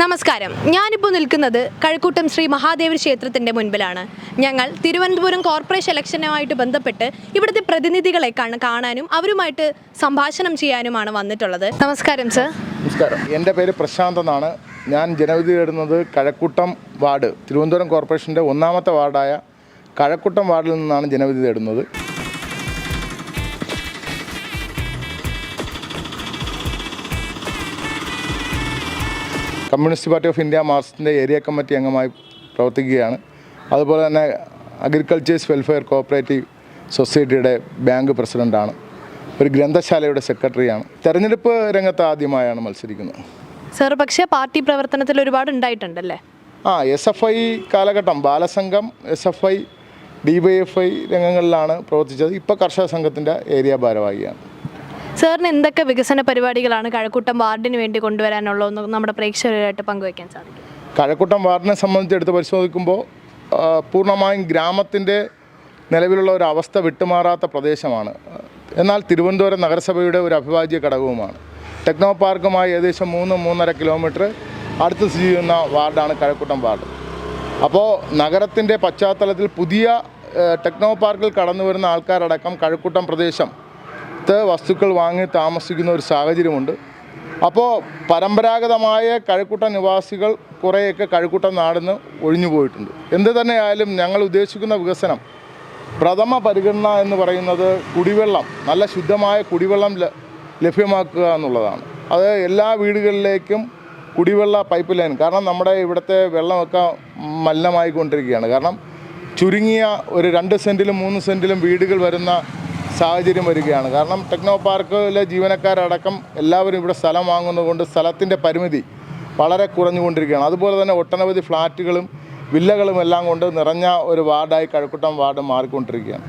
നമസ്കാരം. ഞാനിപ്പോൾ നിൽക്കുന്നത് കഴക്കൂട്ടം ശ്രീ മഹാദേവ ക്ഷേത്രത്തിന്റെ മുൻപിലാണ്. ഞങ്ങൾ തിരുവനന്തപുരം കോർപ്പറേഷൻ ഇലക്ഷനുമായിട്ട് ബന്ധപ്പെട്ട് ഇവിടുത്തെ പ്രതിനിധികളെ കാണാനും അവരുമായിട്ട് സംഭാഷണം ചെയ്യാനുമാണ് വന്നിട്ടുള്ളത്. നമസ്കാരം സർ. നമസ്കാരം. എന്റെ പേര് പ്രശാന്ത് എന്നാണ്. ഞാൻ ജനവിധി തേടുന്നത് കഴക്കൂട്ടം വാർഡ് തിരുവനന്തപുരം കോർപ്പറേഷന്റെ ഒന്നാമത്തെ വാർഡായ കഴക്കൂട്ടം വാർഡിൽ നിന്നാണ് ജനവിധി തേടുന്നത്. കമ്മ്യൂണിസ്റ്റ് പാർട്ടി ഓഫ് ഇന്ത്യ മാർസിന്റെ ഏരിയ കമ്മിറ്റി അംഗമായി പ്രവർത്തിക്കുകയാണ്. അതുപോലെ തന്നെ അഗ്രികൾച്ചേഴ്സ് വെൽഫെയർ കോഓപ്പറേറ്റീവ് സൊസൈറ്റിയുടെ ബാങ്ക് പ്രസിഡന്റാണ് ഒരു ഗ്രന്ഥശാലയുടെ സെക്രട്ടറിയാണ്. തെരഞ്ഞെടുപ്പ് രംഗത്ത് ആദ്യമായാണ് മത്സരിക്കുന്നത്. സർ പക്ഷേ പാർട്ടി പ്രവർത്തനത്തിൽ ഒരുപാട് ഉണ്ടായിട്ടുണ്ടല്ലേ? ആ എസ് എഫ് ഐ കാലഘട്ടം Balasangham S F I D Y F I രംഗങ്ങളിലാണ് പ്രവർത്തിച്ചത്. ഇപ്പോൾ കർഷക സംഘത്തിന്റെ ഏരിയ ഭാരവാഹിയാണ്. സാറിന് എന്തൊക്കെ വികസന പരിപാടികളാണ് കഴക്കൂട്ടം വാർഡിന് വേണ്ടി കൊണ്ടുവരാനുള്ളതെന്ന് നമ്മുടെ പ്രേക്ഷകരുമായിട്ട് പങ്കുവയ്ക്കാൻ സാധിക്കും? കഴക്കൂട്ടം വാർഡിനെ സംബന്ധിച്ചെടുത്ത് പരിശോധിക്കുമ്പോൾ പൂർണമായും ഗ്രാമത്തിന്റെ നിലവിലുള്ള ഒരു അവസ്ഥ വിട്ടുമാറാത്ത പ്രദേശമാണ്. എന്നാൽ തിരുവനന്തപുരം നഗരസഭയുടെ ഒരു അവിഭാജ്യ ഘടകവുമാണ്. ടെക്നോ പാർക്കുമായി ഏകദേശം മൂന്ന് മൂന്നര കിലോമീറ്റർ അടുത്ത് സ്ഥിതി ചെയ്യുന്ന വാർഡാണ് കഴക്കൂട്ടം വാർഡ്. അപ്പോൾ നഗരത്തിന്റെ പശ്ചാത്തലത്തിൽ പുതിയ ടെക്നോ പാർക്കിൽ കടന്നു വരുന്ന ആൾക്കാരടക്കം കഴക്കൂട്ടം പ്രദേശം ത്ത് വസ്തുക്കൾ വാങ്ങി താമസിക്കുന്ന ഒരു സാഹചര്യമുണ്ട്. അപ്പോൾ പരമ്പരാഗതമായ കഴക്കൂട്ട നിവാസികൾ കുറേയൊക്കെ കഴക്കൂട്ട നാടിന്ന് ഒഴിഞ്ഞു പോയിട്ടുണ്ട്. എന്ത് തന്നെയായാലും ഞങ്ങൾ ഉദ്ദേശിക്കുന്ന വികസനം പ്രഥമ പരിഗണന എന്ന് പറയുന്നത് കുടിവെള്ളം നല്ല ശുദ്ധമായ കുടിവെള്ളം ലഭ്യമാക്കുക എന്നുള്ളതാണ്. അത് എല്ലാ വീടുകളിലേക്കും കുടിവെള്ള പൈപ്പ് ലൈൻ കാരണം നമ്മുടെ ഇവിടുത്തെ വെള്ളമൊക്കെ മലിനമായിക്കൊണ്ടിരിക്കുകയാണ്. കാരണം ചുരുങ്ങിയ ഒരു രണ്ട് സെന്റിലും മൂന്ന് സെന്റിലും വീടുകൾ വരുന്ന സാഹചര്യം വരികയാണ്. കാരണം ടെക്നോ പാർക്കിലെ ജീവനക്കാരടക്കം എല്ലാവരും ഇവിടെ സ്ഥലം വാങ്ങുന്നതുകൊണ്ട് സ്ഥലത്തിന്റെ പരിമിതി വളരെ കുറഞ്ഞുകൊണ്ടിരിക്കുകയാണ്. അതുപോലെ തന്നെ ഒട്ടനവധി ഫ്ലാറ്റുകളും വില്ലകളും എല്ലാം കൊണ്ട് നിറഞ്ഞ ഒരു വാർഡായി കഴക്കൂട്ടം വാർഡ് മാറിക്കൊണ്ടിരിക്കുകയാണ്.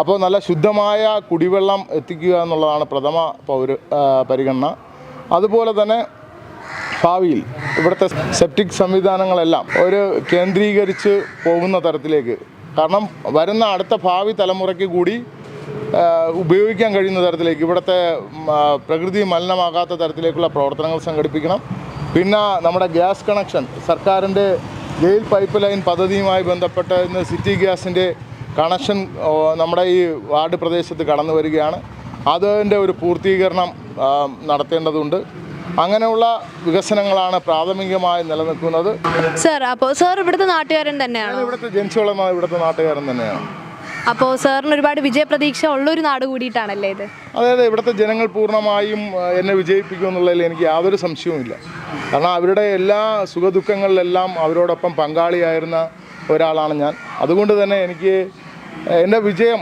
അപ്പോൾ നല്ല ശുദ്ധമായ കുടിവെള്ളം എത്തിക്കുക എന്നുള്ളതാണ് പ്രഥമ പൗര പരിഗണന. അതുപോലെ തന്നെ ഭാവിയിൽ ഇവിടുത്തെ സെപ്റ്റിക് സംവിധാനങ്ങളെല്ലാം ഒരു കേന്ദ്രീകരിച്ച് പോകുന്ന തരത്തിലേക്ക്. കാരണം വരുന്ന അടുത്ത ഭാവി തലമുറയ്ക്ക് കൂടി ഉപയോഗിക്കാൻ കഴിയുന്ന തരത്തിലേക്ക് ഇവിടുത്തെ പ്രകൃതി മലിനമാകാത്ത തരത്തിലേക്കുള്ള പ്രവർത്തനങ്ങൾ സംഘടിപ്പിക്കണം. പിന്നെ നമ്മുടെ ഗ്യാസ് കണക്ഷൻ സർക്കാരിന്റെ ജയിൽ പൈപ്പ് ലൈൻ പദ്ധതിയുമായി ബന്ധപ്പെട്ട് ഇന്ന് സിറ്റി ഗ്യാസിന്റെ കണക്ഷൻ നമ്മുടെ ഈ വാർഡ് പ്രദേശത്ത് കടന്നു വരികയാണ്. അതിന്റെ ഒരു പൂർത്തീകരണം നടത്തേണ്ടതുണ്ട്. അങ്ങനെയുള്ള വികസനങ്ങളാണ് പ്രാഥമികമായി നിലനിൽക്കുന്നത്. സർ അപ്പോൾ സാർ ഇവിടുത്തെ നാട്ടുകാരൻ തന്നെയാണ്? ഇവിടുത്തെ ജനിച്ചു വളർന്ന ഇവിടുത്തെ നാട്ടുകാരൻ തന്നെയാണ്. അപ്പോൾ സാറിന് ഒരുപാട് വിജയപ്രതീക്ഷ ഉള്ളൊരു നാട് കൂടിയിട്ടാണല്ലേ ഇത്? അതെ അതെ ഇവിടുത്തെ ജനങ്ങൾ പൂർണമായും എന്നെ വിജയിപ്പിക്കും എന്നുള്ളതിൽ എനിക്ക് യാതൊരു സംശയവുമില്ല. കാരണം അവരുടെ എല്ലാ സുഖദുഃഖങ്ങളിലെല്ലാം അവരോടൊപ്പം പങ്കാളിയായിരുന്ന ഒരാളാണ് ഞാൻ. അതുകൊണ്ട് തന്നെ എനിക്ക് എന്റെ വിജയം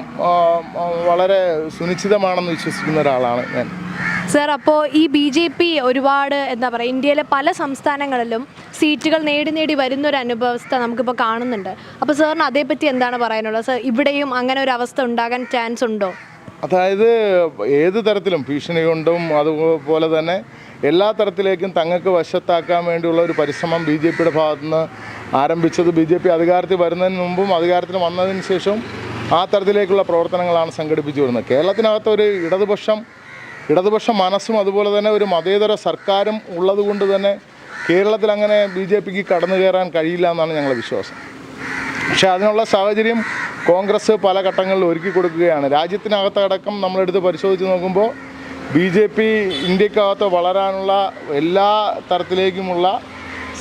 വളരെ സുനിശ്ചിതമാണെന്ന് വിശ്വസിക്കുന്ന ഒരാളാണ് ഞാൻ. സർ അപ്പോൾ ഈ ബി ജെ പി ഒരുപാട് എന്താ പറയുക ഇന്ത്യയിലെ പല സംസ്ഥാനങ്ങളിലും സീറ്റുകൾ നേടി നേടി വരുന്ന ഒരു അനുഭവസ്ഥ നമുക്കിപ്പോൾ കാണുന്നുണ്ട്. അപ്പോൾ സാറിന് അതേപ്പറ്റി എന്താണ് പറയാനുള്ളത്? സർ ഇവിടെയും അങ്ങനെ ഒരു അവസ്ഥ ഉണ്ടാകാൻ ചാൻസ് ഉണ്ടോ? അതായത് ഏത് തരത്തിലും ഭീഷണി കൊണ്ടും അതുപോലെ തന്നെ എല്ലാ തരത്തിലേക്കും തങ്ങൾക്ക് വശത്താക്കാൻ വേണ്ടിയുള്ള ഒരു പരിശ്രമം ബി ജെ പിയുടെ ഭാഗത്തുനിന്ന് ആരംഭിച്ചത് ബി ജെ പി അധികാരത്തിൽ വരുന്നതിന് മുമ്പും അധികാരത്തിൽ വന്നതിന് ശേഷവും ആ തരത്തിലേക്കുള്ള പ്രവർത്തനങ്ങളാണ് സംഘടിപ്പിച്ചു വരുന്നത്. കേരളത്തിനകത്ത് ഒരു ഇടതുപക്ഷം ഇടതുപക്ഷ മനസ്സും അതുപോലെ തന്നെ ഒരു മതേതര സർക്കാരും ഉള്ളതുകൊണ്ട് തന്നെ കേരളത്തിൽ അങ്ങനെ ബി ജെ പിക്ക് കടന്നു കയറാൻ കഴിയില്ല എന്നാണ് ഞങ്ങളുടെ വിശ്വാസം. പക്ഷേ അതിനുള്ള സാഹചര്യം കോൺഗ്രസ് പല ഘട്ടങ്ങളിൽ ഒരുക്കി കൊടുക്കുകയാണ്. രാജ്യത്തിനകത്തടക്കം നമ്മളെടുത്ത് പരിശോധിച്ച് നോക്കുമ്പോൾ ബി ജെ പി ഇന്ത്യക്കകത്ത് വളരാനുള്ള എല്ലാ തരത്തിലേക്കുമുള്ള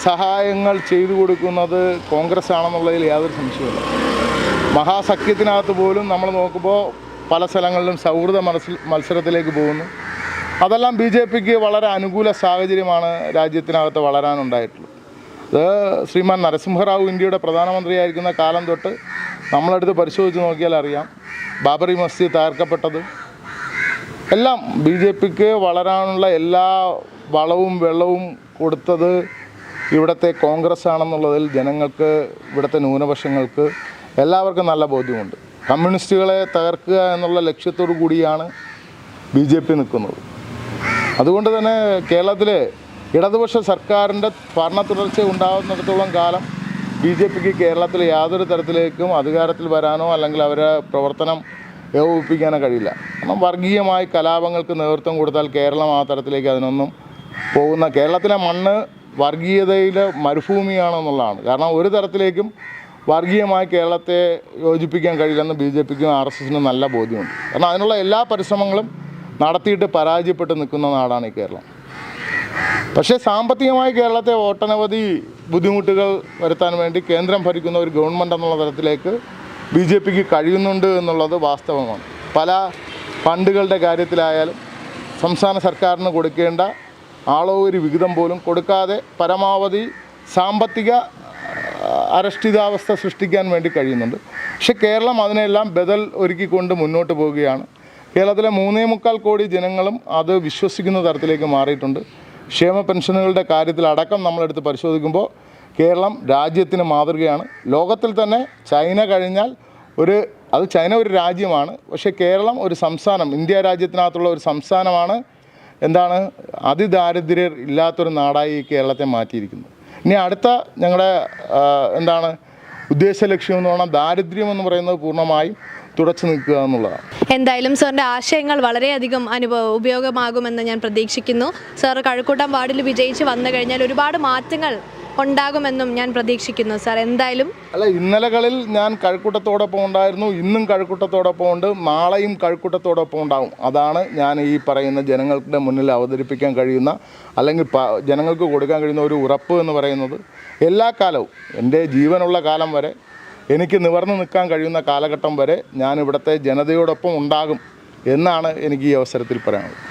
സഹായങ്ങൾ ചെയ്തു കൊടുക്കുന്നത് കോൺഗ്രസ് ആണെന്നുള്ളതിൽ യാതൊരു സംശയമില്ല മഹാസഖ്യത്തിനകത്ത് പോലും നമ്മൾ നോക്കുമ്പോൾ പല സ്ഥലങ്ങളിലും സൗഹൃദ മത്സ മത്സരത്തിലേക്ക് പോകുന്നു. അതെല്ലാം ബി ജെ പിക്ക് വളരെ അനുകൂല സാഹചര്യമാണ് രാജ്യത്തിനകത്ത് വളരാനുണ്ടായിട്ടുള്ളത്. അത് ശ്രീമാൻ നരസിംഹറാവു ഇന്ത്യയുടെ പ്രധാനമന്ത്രിയായിരിക്കുന്ന കാലം തൊട്ട് നമ്മളെടുത്ത് പരിശോധിച്ച് നോക്കിയാൽ അറിയാം. ബാബറി മസ്ജിദ് തകർക്കപ്പെട്ടത്. എല്ലാം ബി ജെ പിക്ക് വളരാനുള്ള എല്ലാ വളവും വെള്ളവും കൊടുത്തത് ഇവിടുത്തെ കോൺഗ്രസ് ആണെന്നുള്ളതിൽ ജനങ്ങൾക്ക് ഇവിടുത്തെ ന്യൂനപക്ഷങ്ങൾക്ക് എല്ലാവർക്കും നല്ല ബോധ്യമുണ്ട്. കമ്മ്യൂണിസ്റ്റുകളെ തകർക്കുക എന്നുള്ള ലക്ഷ്യത്തോടു കൂടിയാണ് ബി ജെ പി നിൽക്കുന്നത്. അതുകൊണ്ട് തന്നെ കേരളത്തിലെ ഇടതുപക്ഷ സർക്കാരിന്റെ ഭരണ തുടർച്ച ഉണ്ടാകുന്നിടത്തോളം കാലം ബി ജെ പിക്ക് കേരളത്തിൽ യാതൊരു തരത്തിലേക്കും അധികാരത്തിൽ വരാനോ അല്ലെങ്കിൽ അവരെ പ്രവർത്തനം ഏകോപിപ്പിക്കാനോ കഴിയില്ല. കാരണം വർഗീയമായി കലാപങ്ങൾക്ക് നേതൃത്വം കൊടുത്താൽ കേരളം ആ തരത്തിലേക്ക് അതിനൊന്നും പോകുന്ന കേരളത്തിലെ മണ്ണ് വർഗീയതയിലെ മരുഭൂമിയാണെന്നുള്ളതാണ്. കാരണം ഒരു തരത്തിലേക്കും വർഗീയമായി കേരളത്തെ യോജിപ്പിക്കാൻ കഴിയില്ലെന്ന് ബി ജെ പിക്കും ആർ എസ് എസിനും നല്ല ബോധ്യമുണ്ട്. കാരണം അതിനുള്ള എല്ലാ പരിശ്രമങ്ങളും നടത്തിയിട്ട് പരാജയപ്പെട്ട് നിൽക്കുന്ന നാടാണ് ഈ കേരളം. പക്ഷേ സാമ്പത്തികമായി കേരളത്തെ ഒട്ടനവധി ബുദ്ധിമുട്ടുകൾ വരുത്താൻ വേണ്ടി കേന്ദ്രം ഭരിക്കുന്ന ഒരു ഗവൺമെന്റ് എന്നുള്ള തരത്തിലേക്ക് ബി ജെ പിക്ക് കഴിയുന്നുണ്ട് എന്നുള്ളത് വാസ്തവമാണ്. പല ഫണ്ടുകളുടെ കാര്യത്തിലായാലും സംസ്ഥാന സർക്കാരിന് കൊടുക്കേണ്ട ആളോ ഒരു വിഹിതം പോലും കൊടുക്കാതെ പരമാവധി സാമ്പത്തിക അരക്ഷിതാവസ്ഥ സൃഷ്ടിക്കാൻ വേണ്ടി കഴിയുന്നുണ്ട്. പക്ഷേ കേരളം അതിനെല്ലാം ബദൽ ഒരുക്കിക്കൊണ്ട് മുന്നോട്ട് പോവുകയാണ്. കേരളത്തിലെ മൂന്നേ മുക്കാൽ കോടി ജനങ്ങളും അത് വിശ്വസിക്കുന്ന തരത്തിലേക്ക് മാറിയിട്ടുണ്ട്. ക്ഷേമ പെൻഷനുകളുടെ കാര്യത്തിൽ അടക്കം നമ്മളെടുത്ത് പരിശോധിക്കുമ്പോൾ കേരളം രാജ്യത്തിന് മാതൃകയാണ്. ലോകത്തിൽ തന്നെ ചൈന കഴിഞ്ഞാൽ ഒരു അത് ചൈന ഒരു രാജ്യമാണ്. പക്ഷേ കേരളം ഒരു സംസ്ഥാനം ഇന്ത്യ രാജ്യത്തിനകത്തുള്ള ഒരു സംസ്ഥാനമാണ്. എന്താണ്? അതിദാരിദ്ര്യർ ഇല്ലാത്തൊരു നാടായി കേരളത്തെ മാറ്റിയിരിക്കുന്നത് ഇനി അടുത്ത ഞങ്ങളുടെ എന്താണ് ഉദ്ദേശ ലക്ഷ്യം എന്ന് പറഞ്ഞാൽ ദാരിദ്ര്യം എന്ന് പറയുന്നത് പൂർണമായും തുടച്ചു നിൽക്കുക എന്നുള്ളതാണ്. എന്തായാലും സാറിന്റെ ആശയങ്ങൾ വളരെയധികം അനുഭവ ഉപയോഗമാകുമെന്ന് ഞാൻ പ്രതീക്ഷിക്കുന്നു. സാർ കഴക്കൂട്ടം വാർഡിൽ വിജയിച്ച് വന്നു കഴിഞ്ഞാൽ ഒരുപാട് മാറ്റങ്ങൾ ഉണ്ടാകുമെന്നും ഞാൻ പ്രതീക്ഷിക്കുന്നു സാർ. എന്തായാലും അല്ല ഇന്നലകളിൽ ഞാൻ കഴക്കൂട്ടത്തോടൊപ്പം ഉണ്ടായിരുന്നു. ഇന്നും കഴക്കൂട്ടത്തോടൊപ്പം ഉണ്ട്. നാളെയും കഴക്കൂട്ടത്തോടൊപ്പം ഉണ്ടാവും. അതാണ് ഞാൻ ഈ പറയുന്ന ജനങ്ങളുടെ മുന്നിൽ അവതരിപ്പിക്കാൻ കഴിയുന്ന അല്ലെങ്കിൽ ജനങ്ങൾക്ക് കൊടുക്കാൻ കഴിയുന്ന ഒരു ഉറപ്പ് എന്ന് പറയുന്നത്. എല്ലാ കാലവും എന്റെ ജീവനുള്ള കാലം വരെ എനിക്ക് നിവർന്നു നിൽക്കാൻ കഴിയുന്ന കാലഘട്ടം വരെ ഞാൻ ഇവിടുത്തെ ജനതയോടൊപ്പം ഉണ്ടാകും എന്നാണ് എനിക്ക് ഈ അവസരത്തിൽ പറയാനുള്ളത്.